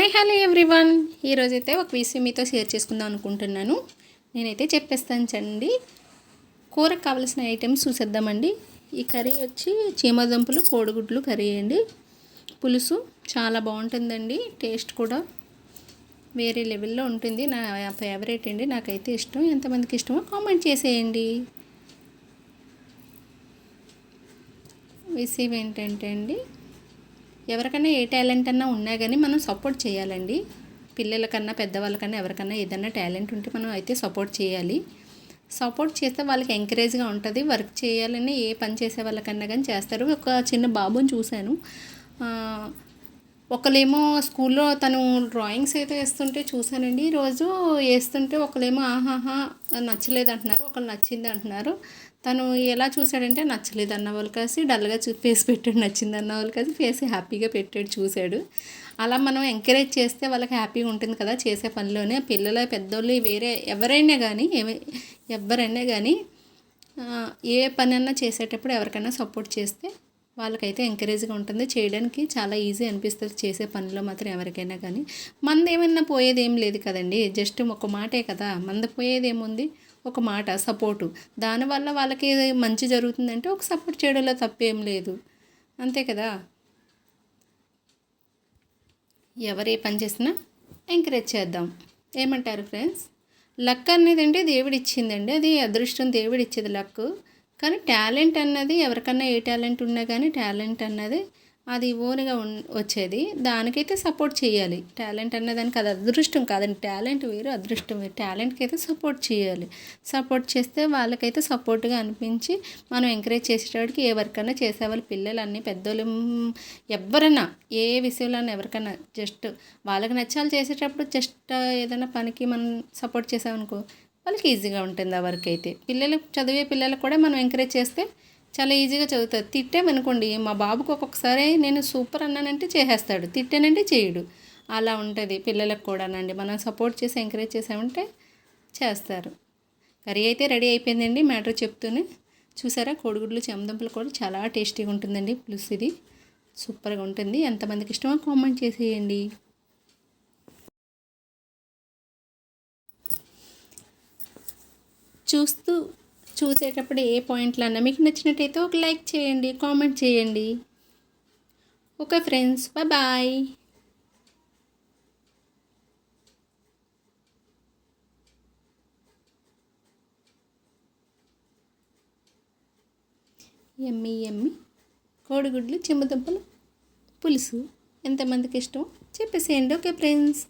Hi hello everyone ఈరోజైతే ఒక విషయం మీతో షేర్ చేసుకుందాం అనుకుంటున్నాను. నేనైతే చెప్పేస్తాను చండి. కూరకు కావాల్సిన ఐటమ్స్ చూసేద్దామండి. ఈ కర్రీ వచ్చి చీమదుంపలు కోడిగుడ్లు కర్రీ అండి. పులుసు చాలా బాగుంటుందండి. టేస్ట్ కూడా వేరే లెవెల్లో ఉంటుంది. నా ఫేవరెట్ అండి. నాకైతే ఇష్టం. ఎంతమందికి ఇష్టమో కామెంట్ చేసేయండి. విషయం ఏంటంటే అండి ఎవరికైనా ఏ టాలెంట్ అన్నా ఉన్నా కానీ మనం సపోర్ట్ చేయాలండి. పిల్లలకన్నా పెద్దవాళ్ళకన్నా ఎవరికన్నా ఏదన్నా టాలెంట్ ఉంటే మనం అయితే సపోర్ట్ చేయాలి. సపోర్ట్ చేస్తే వాళ్ళకి ఎంకరేజ్గా ఉంటుంది. వర్క్ చేయాలని ఏ పని చేసే వాళ్ళకన్నా కానీ చేస్తారు. ఒక చిన్న బాబుని చూశాను. ఒకళ్ళేమో స్కూల్లో తను డ్రాయింగ్స్ అయితే వేస్తుంటే చూశానండి. ఈరోజు వేస్తుంటే ఒకళ్ళేమో ఆహాహా నచ్చలేదు అంటున్నారు ఒకళ్ళు నచ్చింది అంటున్నారు. తను ఎలా చూశాడంటే నచ్చలేదు అన్న వాళ్ళు కలిసి డల్గా చూ ఫేస్ పెట్టాడు నచ్చింది అన్న వాళ్ళు కలిసి ఫేస్ హ్యాపీగా పెట్టాడు చూశాడు. అలా మనం ఎంకరేజ్ చేస్తే వాళ్ళకి హ్యాపీగా ఉంటుంది కదా చేసే పనిలోనే. పిల్లలు పెద్దోళ్ళు వేరే ఎవరైనా కానీ ఎవరైనా కానీ ఏ పని చేసేటప్పుడు ఎవరికైనా సపోర్ట్ చేస్తే వాళ్ళకైతే ఎంకరేజ్గా ఉంటుంది. చేయడానికి చాలా ఈజీ అనిపిస్తుంది చేసే పనిలో మాత్రం ఎవరికైనా కానీ. మంది ఏమన్నా పోయేది ఏం లేదు కదండి. జస్ట్ ఒక మాటే కదా. మంద పోయేది ఏముంది ఒక మాట సపోర్టు. దానివల్ల వాళ్ళకి మంచి జరుగుతుందంటే ఒక సపోర్ట్ చేయడంలో తప్పేం లేదు. అంతే కదా? ఎవరు ఏ పని చేసినా ఎంకరేజ్ చేద్దాం. ఏమంటారు ఫ్రెండ్స్? లక్ అనేది అంటే దేవుడిచ్చిందండి. అది అదృష్టం దేవుడు ఇచ్చేది లక్ కానీ టాలెంట్ అన్నది ఎవరికన్నా ఏ టాలెంట్ ఉన్నా కానీ టాలెంట్ అన్నది అది ఓన్గా ఉన్ వచ్చేది. దానికైతే సపోర్ట్ చేయాలి. టాలెంట్ అన్నదానికి అది అదృష్టం కాదండి. టాలెంట్ వేరు అదృష్టం వేరు. టాలెంట్కి అయితే సపోర్ట్ చేయాలి. సపోర్ట్ చేస్తే వాళ్ళకైతే సపోర్ట్గా అనిపించి మనం ఎంకరేజ్ చేసేటప్పటికి ఏ వర్క్ అన్నా చేసేవాళ్ళు పిల్లలు అన్నీ పెద్దోళ్ళు ఎవరైనా ఏ విషయంలో ఎవరికైనా జస్ట్ వాళ్ళకి నచ్చాలి చేసేటప్పుడు జస్ట్ ఏదైనా పనికి మనం సపోర్ట్ చేసామనుకో వాళ్ళకి ఈజీగా ఉంటుంది ఆ వర్క్ అయితే. పిల్లలు చదివే పిల్లలకు కూడా మనం ఎంకరేజ్ చేస్తే చాలా ఈజీగా చదువుతారు. తిట్టామనుకోండి మా బాబుకు ఒక్కొక్కసారి నేను సూపర్ అన్నానంటే చేసేస్తాడు తిట్టానంటే చేయడు. అలా ఉంటుంది. పిల్లలకు కూడానండి. మనం సపోర్ట్ చేసి ఎంకరేజ్ చేసామంటే చేస్తారు. కర్రీ అయితే రెడీ అయిపోయిందండి. మ్యాటర్ చెప్తూనే చూసారా? కోడిగుడ్లు చెమదుంపలు కూడా చాలా టేస్టీగా ఉంటుందండి. పులుసు ఇది. సూపర్గా ఉంటుంది. ఎంతమందికి ఇష్టమో కామెంట్ చేసేయండి. చూస్తూ చూసేటప్పుడు ఏ పాయింట్లు అన్నా మీకు నచ్చినట్టయితే ఒక లైక్ చేయండి కామెంట్ చేయండి. Okay friends bye. ఎమ్మి ఎమ్మి. కోడిగుడ్లు చెమ్మదుంపలు పులుసు. ఎంతమందికి ఇష్టం? చెప్పేసేయండి ఓకే ఫ్రెండ్స్.